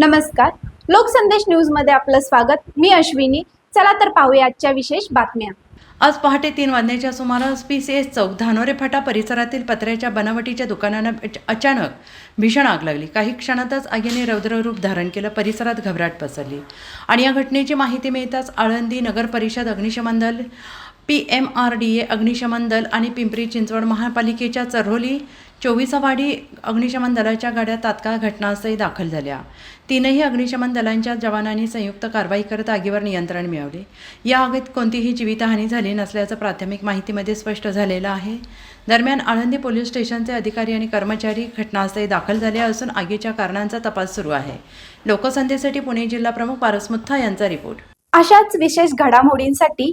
नमस्कार. लोकसंदेश न्यूजमध्ये आपलं स्वागत. मी अश्विनी. चला तर पाहूया आजच्या विशेष बातम्या. आज पहाटे तीन वाजण्याच्या सुमारास पी सी एस चौक धानोरे फाटा परिसरातील पत्र्याच्या बनावटीच्या दुकानांना अचानक भीषण आग लागली. काही क्षणातच आगीने रौद्ररूप धारण केलं. परिसरात घबराट पसरली. आणि या घटनेची माहिती मिळताच आळंदी नगर परिषद अग्निशमन दल P M R D A अग्निशमन दल आणि पिंपरी चिंचवड महापालिकेच्या चऱ्होली चोवीसावाडी अग्निशमन दलाच्या गाड्या तात्काळ घटनास्थळी दाखल झाल्या. तीनही अग्निशमन दलांच्या जवानांनी संयुक्त कारवाई करत आगीवर नियंत्रण मिळवले. या आगीत कोणतीही जीवितहानी झाली नसल्याचं प्राथमिक माहितीमध्ये स्पष्ट झालेलं आहे. दरम्यान आळंदी पोलीस स्टेशनचे अधिकारी आणि कर्मचारी घटनास्थळी दाखल झाले असून आगीच्या कारणांचा तपास सुरू आहे. लोकसंध्येसाठी पुणे जिल्हा प्रमुख पारस मुथा यांचा रिपोर्ट. अशाच विशेष घडामोडींसाठी